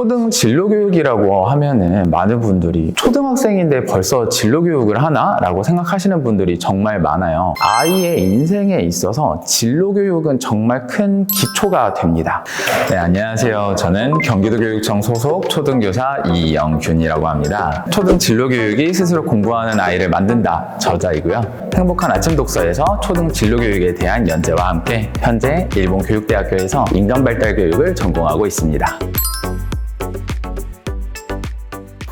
초등 진로교육이라고 하면은 많은 분들이 초등학생인데 벌써 진로교육을 하나? 라고 생각하시는 분들이 정말 많아요. 아이의 인생에 있어서 진로교육은 정말 큰 기초가 됩니다. 네, 안녕하세요. 저는 경기도교육청 소속 초등교사 이영균이라고 합니다. 초등 진로교육이 스스로 공부하는 아이를 만든다. 저자이고요. 행복한 아침 독서에서 초등 진로교육에 대한 연재와 함께 현재 일본 교육대학교에서 인간발달 교육을 전공하고 있습니다.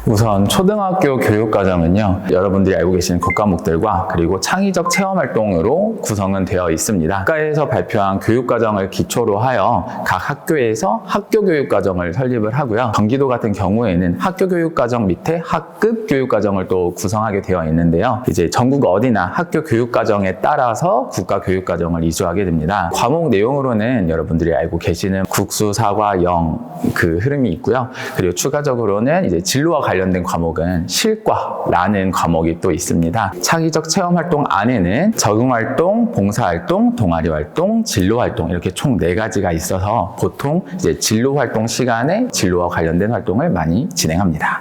우선 초등학교 교육과정은요 여러분들이 알고 계시는 국과목들과 그리고 창의적 체험 활동으로 구성은 되어 있습니다. 국가에서 발표한 교육과정을 기초로 하여 각 학교에서 학교 교육과정을 설립을 하고요. 경기도 같은 경우에는 학교 교육과정 밑에 학급 교육과정을 또 구성하게 되어 있는데요. 이제 전국 어디나 학교 교육과정에 따라서 국가 교육과정을 이수하게 됩니다. 과목 내용으로는 여러분들이 알고 계시는 국수, 사과, 영 그 흐름이 있고요. 그리고 추가적으로는 이제 진로와 관련 된 과목은 실과라는 과목이 또 있습니다. 창의적 체험 활동 안에는 적응 활동, 봉사 활동, 동아리 활동, 진로 활동 이렇게 총 네 가지가 있어서 보통 이제 진로 활동 시간에 진로와 관련된 활동을 많이 진행합니다.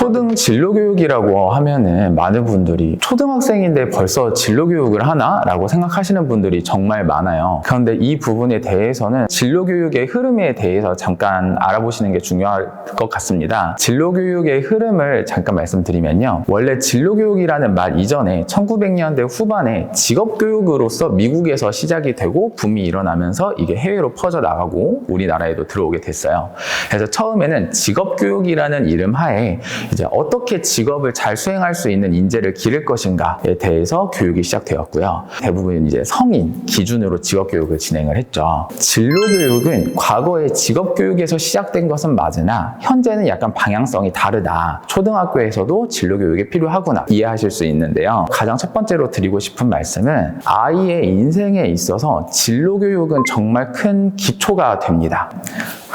초등 진로교육이라고 하면은 많은 분들이 초등학생인데 벌써 진로교육을 하나? 라고 생각하시는 분들이 정말 많아요. 그런데 이 부분에 대해서는 진로교육의 흐름에 대해서 잠깐 알아보시는 게 중요할 것 같습니다. 진로교육의 흐름을 잠깐 말씀드리면요. 원래 진로교육이라는 말 이전에 1900년대 후반에 직업교육으로서 미국에서 시작이 되고 붐이 일어나면서 이게 해외로 퍼져나가고 우리나라에도 들어오게 됐어요. 그래서 처음에는 직업교육이라는 이름 하에 이제 어떻게 직업을 잘 수행할 수 있는 인재를 기를 것인가에 대해서 교육이 시작되었고요. 대부분 이제 성인 기준으로 직업 교육을 진행을 했죠. 진로 교육은 과거에 직업 교육에서 시작된 것은 맞으나 현재는 약간 방향성이 다르다. 초등학교에서도 진로 교육이 필요하구나 이해하실 수 있는데요. 가장 첫 번째로 드리고 싶은 말씀은 아이의 인생에 있어서 진로 교육은 정말 큰 기초가 됩니다.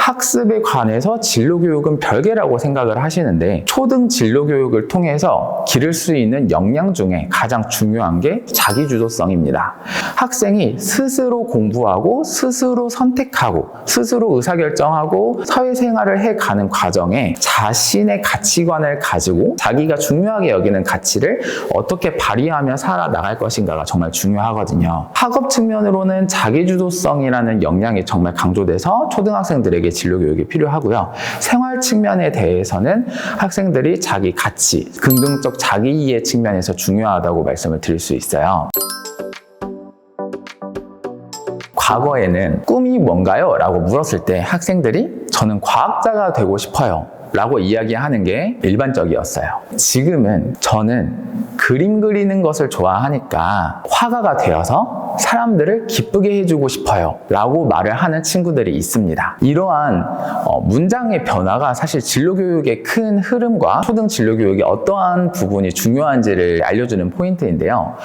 학습에 관해서 진로교육은 별개라고 생각을 하시는데 초등 진로교육을 통해서 기를 수 있는 역량 중에 가장 중요한 게 자기주도성입니다. 학생이 스스로 공부하고 스스로 선택하고 스스로 의사결정하고 사회생활을 해가는 과정에 자신의 가치관을 가지고 자기가 중요하게 여기는 가치를 어떻게 발휘하며 살아나갈 것인가가 정말 중요하거든요. 학업 측면으로는 자기주도성이라는 역량이 정말 강조돼서 초등학생들에게 진로 교육이 필요하고요. 생활 측면에 대해서는 학생들이 자기 가치, 긍정적 자기 이해 측면에서 중요하다고 말씀을 드릴 수 있어요. 과거에는 꿈이 뭔가요? 라고 물었을 때 학생들이 저는 과학자가 되고 싶어요. 라고 이야기하는 게 일반적이었어요. 지금은 저는 그림 그리는 것을 좋아하니까 화가가 되어서 사람들을 기쁘게 해주고 싶어요. 라고 말을 하는 친구들이 있습니다. 이러한 어, 문장의 변화가 사실 진로교육의 큰 흐름과 초등 진로교육의 어떠한 부분이 중요한지를 알려주는 포인트인데요.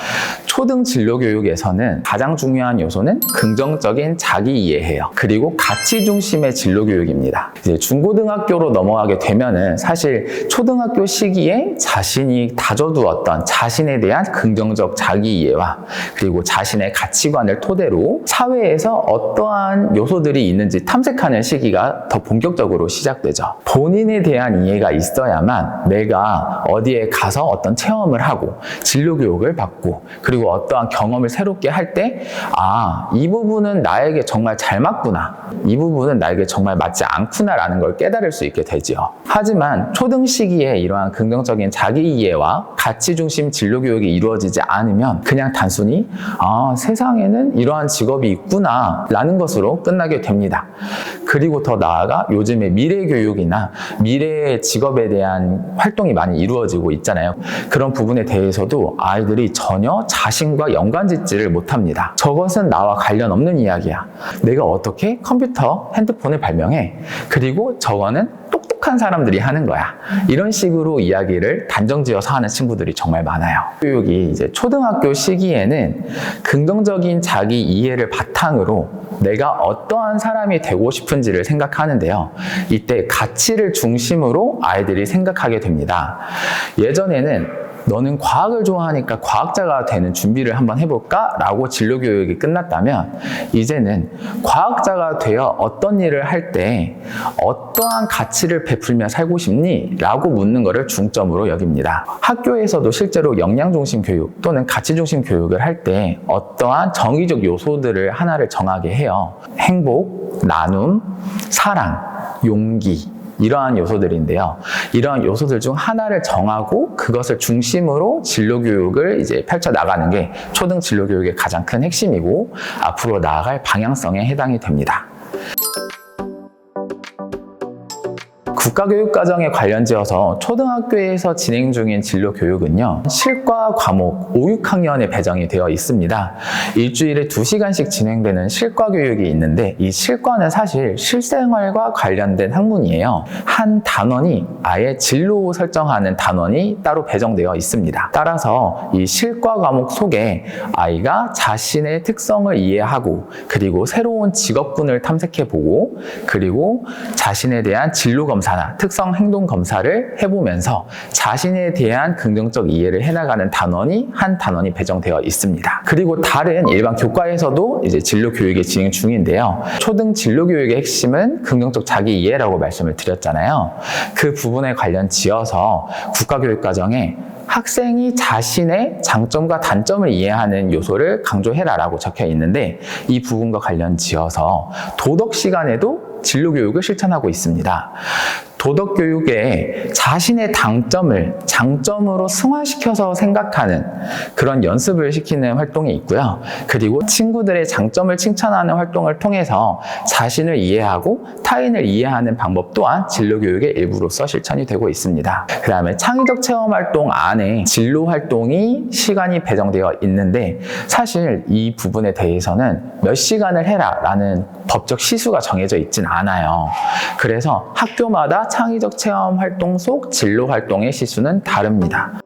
초등 진로교육에서는 가장 중요한 요소는 긍정적인 자기 이해예요. 그리고 가치 중심의 진로교육입니다. 이제 중고등학교로 넘어가게 되면은 사실 초등학교 시기에 자신이 다져두었던 자신에 대한 긍정적 자기 이해와 그리고 자신의 가치관을 토대로 사회에서 어떠한 요소들이 있는지 탐색하는 시기가 더 본격적으로 시작되죠. 본인에 대한 이해가 있어야만 내가 어디에 가서 어떤 체험을 하고 진로 교육을 받고 그리고 어떠한 경험을 새롭게 할 때 아, 이 부분은 나에게 정말 잘 맞구나. 이 부분은 나에게 정말 맞지 않구나라는 걸 깨달을 수 있게 되지요. 하지만 초등 시기에 이러한 긍정적인 자기 이해와 가치 중심 진로 교육이 이루어지지 않으면 그냥 단순히 아, 세상에는 이러한 직업이 있구나 라는 것으로 끝나게 됩니다. 그리고 더 나아가 요즘에 미래 교육이나 미래의 직업에 대한 활동이 많이 이루어지고 있잖아요. 그런 부분에 대해서도 아이들이 전혀 자신과 연관 짓지를 못합니다. 저것은 나와 관련 없는 이야기야. 내가 어떻게 컴퓨터, 핸드폰을 발명해? 그리고 저거는 똑똑한 사람들이 하는 거야. 이런 식으로 이야기를 단정지어서 하는 친구들이 정말 많아요. 교육이 이제 초등학교 시기에는 긍정적인 자기 이해를 바탕으로 내가 어떠한 사람이 되고 싶은지를 생각하는데요. 이때 가치를 중심으로 아이들이 생각하게 됩니다. 예전에는 너는 과학을 좋아하니까 과학자가 되는 준비를 한번 해볼까? 라고 진로 교육이 끝났다면 이제는 과학자가 되어 어떤 일을 할 때 어떠한 가치를 베풀며 살고 싶니? 라고 묻는 것을 중점으로 여깁니다. 학교에서도 실제로 역량 중심 교육 또는 가치 중심 교육을 할 때 어떠한 정의적 요소들을 하나를 정하게 해요. 행복, 나눔, 사랑, 용기, 이러한 요소들인데요. 이러한 요소들 중 하나를 정하고 그것을 중심으로 진로 교육을 이제 펼쳐 나가는 게 초등 진로 교육의 가장 큰 핵심이고 앞으로 나아갈 방향성에 해당이 됩니다. 국가교육과정에 관련지어서 초등학교에서 진행 중인 진로 교육은요, 실과 과목 5, 6학년에 배정이 되어 있습니다. 일주일에 2시간씩 진행되는 실과 교육이 있는데, 이 실과는 사실 실생활과 관련된 학문이에요. 한 단원이 아예 진로 설정하는 단원이 따로 배정되어 있습니다. 따라서 이 실과 과목 속에 아이가 자신의 특성을 이해하고, 그리고 새로운 직업군을 탐색해보고, 그리고 자신에 대한 진로 검사 나 특성 행동 검사를 해보면서 자신에 대한 긍정적 이해를 해나가는 단원이 한 단원이 배정되어 있습니다. 그리고 다른 일반 교과에서도 이제 진로 교육이 진행 중인데요. 초등 진로 교육의 핵심은 긍정적 자기 이해라고 말씀을 드렸잖아요. 그 부분에 관련 지어서 국가교육과정에 학생이 자신의 장점과 단점을 이해하는 요소를 강조해라라고 적혀 있는데 이 부분과 관련 지어서 도덕 시간에도 진로 교육을 실천하고 있습니다. 도덕 교육에 자신의 장점을 장점으로 승화시켜서 생각하는 그런 연습을 시키는 활동이 있고요. 그리고 친구들의 장점을 칭찬하는 활동을 통해서 자신을 이해하고 타인을 이해하는 방법 또한 진로 교육의 일부로서 실천이 되고 있습니다. 그 다음에 창의적 체험 활동 안에 진로 활동이 시간이 배정되어 있는데 사실 이 부분에 대해서는 몇 시간을 해라라는 법적 시수가 정해져 있진 않아요. 그래서 학교마다 창의적 체험 활동 속 진로 활동의 시수는 다릅니다.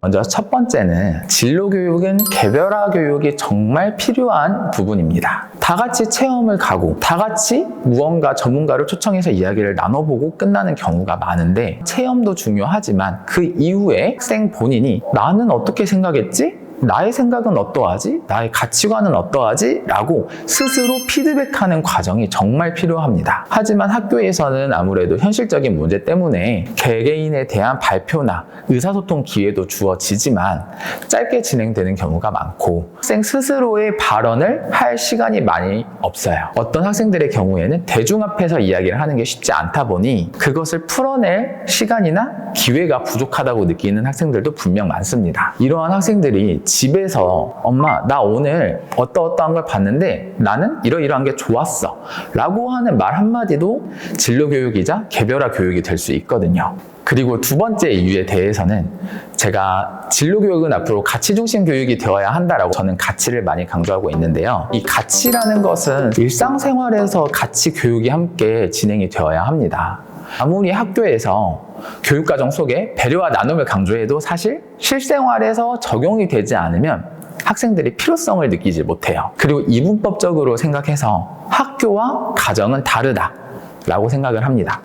먼저 첫 번째는 진로 교육은 개별화 교육이 정말 필요한 부분입니다. 다 같이 체험을 가고 다 같이 무언가 전문가를 초청해서 이야기를 나눠보고 끝나는 경우가 많은데 체험도 중요하지만 그 이후에 학생 본인이 나는 어떻게 생각했지? 나의 생각은 어떠하지? 나의 가치관은 어떠하지? 라고 스스로 피드백하는 과정이 정말 필요합니다. 하지만 학교에서는 아무래도 현실적인 문제 때문에 개개인에 대한 발표나 의사소통 기회도 주어지지만 짧게 진행되는 경우가 많고 학생 스스로의 발언을 할 시간이 많이 없어요. 어떤 학생들의 경우에는 대중 앞에서 이야기를 하는 게 쉽지 않다 보니 그것을 풀어낼 시간이나 기회가 부족하다고 느끼는 학생들도 분명 많습니다. 이러한 학생들이 집에서 엄마 나 오늘 어떠어떠한 걸 봤는데 나는 이러이러한 게 좋았어 라고 하는 말 한마디도 진로교육이자 개별화 교육이 될 수 있거든요. 그리고 두 번째 이유에 대해서는 제가 진로교육은 앞으로 가치 중심 교육이 되어야 한다라고 저는 가치를 많이 강조하고 있는데요. 이 가치라는 것은 일상생활에서 가치 교육이 함께 진행이 되어야 합니다. 아무리 학교에서 교육과정 속에 배려와 나눔을 강조해도 사실 실생활에서 적용이 되지 않으면 학생들이 필요성을 느끼지 못해요. 그리고 이분법적으로 생각해서 학교와 가정은 다르다 라고 생각을 합니다.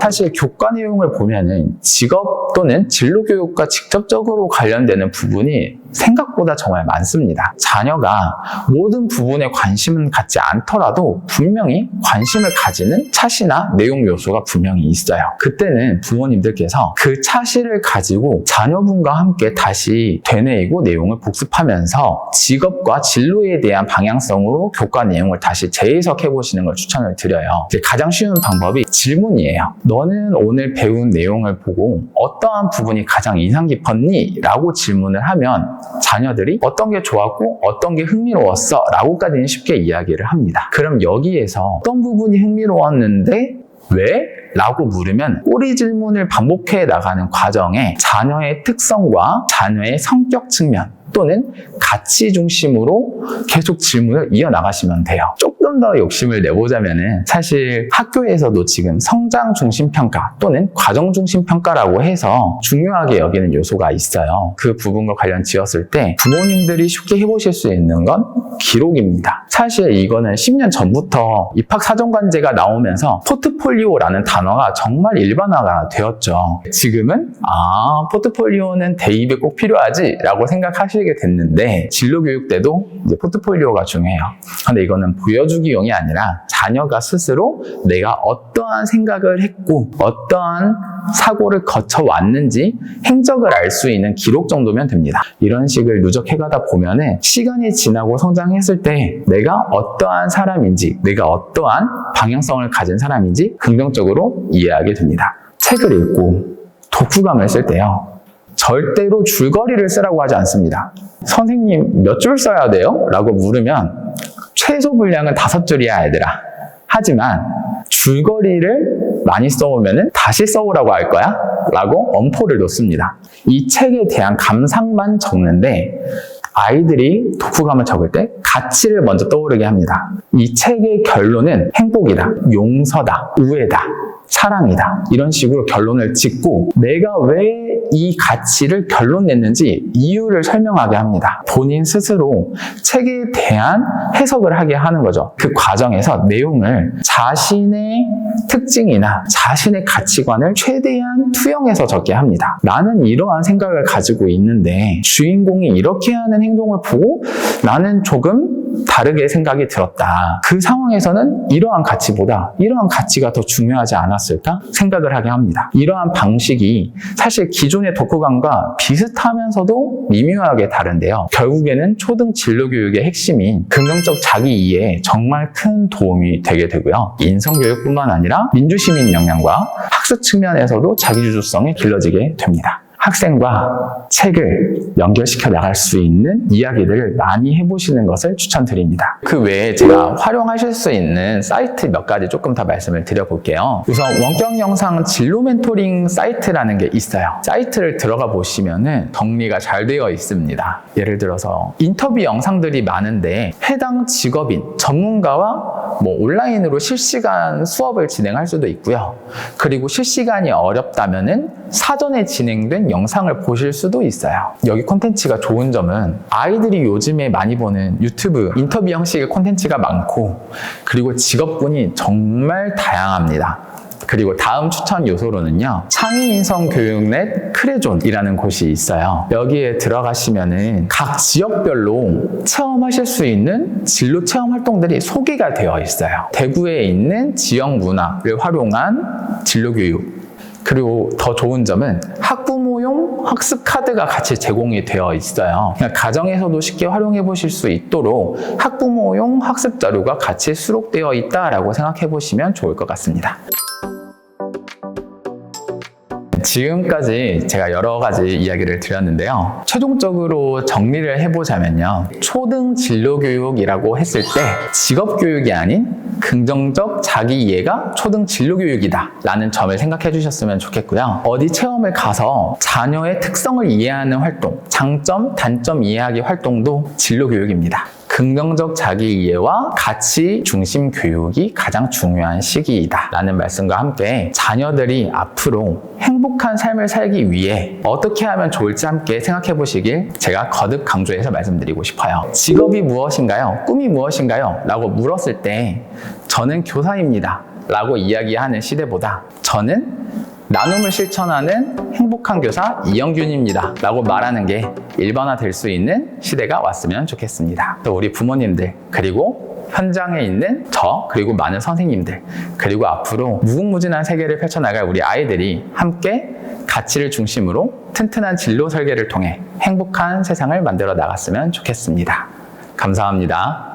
사실 교과 내용을 보면은 직업 또는 진로 교육과 직접적으로 관련되는 부분이 생각보다 정말 많습니다. 자녀가 모든 부분에 관심은 갖지 않더라도 분명히 관심을 가지는 차시나 내용 요소가 분명히 있어요. 그때는 부모님들께서 그 차시를 가지고 자녀분과 함께 다시 되뇌이고 내용을 복습하면서 직업과 진로에 대한 방향성으로 교과 내용을 다시 재해석해 보시는 걸 추천을 드려요. 가장 쉬운 방법이 질문이에요. 너는 오늘 배운 내용을 보고 어떠한 부분이 가장 인상 깊었니? 라고 질문을 하면 자녀들이 어떤 게 좋았고 어떤 게 흥미로웠어 라고까지는 쉽게 이야기를 합니다. 그럼 여기에서 어떤 부분이 흥미로웠는데 왜? 라고 물으면 꼬리 질문을 반복해 나가는 과정에 자녀의 특성과 자녀의 성격 측면 또는 가치 중심으로 계속 질문을 이어나가시면 돼요. 조금 더 욕심을 내보자면은 사실 학교에서도 지금 성장 중심 평가 또는 과정 중심 평가라고 해서 중요하게 여기는 요소가 있어요. 그 부분과 관련 지었을 때 부모님들이 쉽게 해보실 수 있는 건 기록입니다. 사실 이거는 10년 전부터 입학 사정관제가 나오면서 포트폴리오라는 단어가 정말 일반화가 되었죠. 지금은 아 포트폴리오는 대입에 꼭 필요하지 라고 생각하시게 됐는데 진로 교육 때도 이제 포트폴리오가 중요해요. 근데 이거는 보여주 기용이 아니라 자녀가 스스로 내가 어떠한 생각을 했고 어떠한 사고를 거쳐 왔는지 행적을 알 수 있는 기록 정도면 됩니다. 이런 식을 누적해가다 보면은 시간이 지나고 성장했을 때 내가 어떠한 사람인지, 내가 어떠한 방향성을 가진 사람인지 긍정적으로 이해하게 됩니다. 책을 읽고 독후감을 쓸 때요. 절대로 줄거리를 쓰라고 하지 않습니다. 선생님 몇 줄 써야 돼요? 라고 물으면 최소 분량은 다섯 줄이야 얘들아. 하지만 줄거리를 많이 써오면 다시 써오라고 할 거야? 라고 엄포를 놓습니다. 이 책에 대한 감상만 적는데 아이들이 독후감을 적을 때 가치를 먼저 떠오르게 합니다. 이 책의 결론은 행복이다, 용서다, 우애다, 사랑이다. 이런 식으로 결론을 짓고 내가 왜 이 가치를 결론 냈는지 이유를 설명하게 합니다. 본인 스스로 책에 대한 해석을 하게 하는 거죠. 그 과정에서 내용을 자신의 특징이나 자신의 가치관을 최대한 투영해서 적게 합니다. 나는 이러한 생각을 가지고 있는데 주인공이 이렇게 하는 행동을 보고 나는 조금 다르게 생각이 들었다. 그 상황에서는 이러한 가치보다 이러한 가치가 더 중요하지 않았을까 생각을 하게 합니다. 이러한 방식이 사실 기존의 독후감과 비슷하면서도 미묘하게 다른데요. 결국에는 초등 진로교육의 핵심인 긍정적 자기 이해에 정말 큰 도움이 되게 되고요. 인성교육뿐만 아니라 민주시민 역량과 학습 측면에서도 자기주도성이 길러지게 됩니다. 학생과 책을 연결시켜 나갈 수 있는 이야기들을 많이 해보시는 것을 추천드립니다. 그 외에 제가 활용하실 수 있는 사이트 몇 가지 조금 더 말씀을 드려볼게요. 우선 원격 영상 진로 멘토링 사이트라는 게 있어요. 사이트를 들어가 보시면은 정리가 잘 되어 있습니다. 예를 들어서 인터뷰 영상들이 많은데 해당 직업인 전문가와 뭐 온라인으로 실시간 수업을 진행할 수도 있고요. 그리고 실시간이 어렵다면은 사전에 진행된 영상을 보실 수도 있어요. 여기 콘텐츠가 좋은 점은 아이들이 요즘에 많이 보는 유튜브 인터뷰 형식의 콘텐츠가 많고 그리고 직업군이 정말 다양합니다. 그리고 다음 추천 요소로는요 창의인성 교육넷 크레존이라는 곳이 있어요 여기에 들어가시면은 각 지역별로 체험하실 수 있는 진로 체험 활동들이 소개가 되어 있어요 대구에 있는 지역 문화를 활용한 진로 교육 그리고 더 좋은 점은 학부모용 학습 카드가 같이 제공이 되어 있어요. 그냥 가정에서도 쉽게 활용해 보실 수 있도록 학부모용 학습 자료가 같이 수록되어 있다라고 생각해 보시면 좋을 것 같습니다. 지금까지 제가 여러 가지 이야기를 드렸는데요. 최종적으로 정리를 해보자면요. 초등 진로교육이라고 했을 때 직업교육이 아닌 긍정적 자기 이해가 초등 진로교육이다 라는 점을 생각해 주셨으면 좋겠고요. 어디 체험을 가서 자녀의 특성을 이해하는 활동, 장점, 단점 이해하기 활동도 진로교육입니다. 긍정적 자기 이해와 가치 중심 교육이 가장 중요한 시기이다 라는 말씀과 함께 자녀들이 앞으로 행복한 삶을 살기 위해 어떻게 하면 좋을지 함께 생각해 보시길 제가 거듭 강조해서 말씀드리고 싶어요. 직업이 무엇인가요? 꿈이 무엇인가요? 라고 물었을 때 저는 교사입니다. 라고 이야기하는 시대보다 저는 나눔을 실천하는 행복한 교사 이영균입니다. 라고 말하는 게 일반화 될 수 있는 시대가 왔으면 좋겠습니다. 또 우리 부모님들, 그리고 현장에 있는 저, 그리고 많은 선생님들, 그리고 앞으로 무궁무진한 세계를 펼쳐나갈 우리 아이들이 함께 가치를 중심으로 튼튼한 진로 설계를 통해 행복한 세상을 만들어 나갔으면 좋겠습니다. 감사합니다.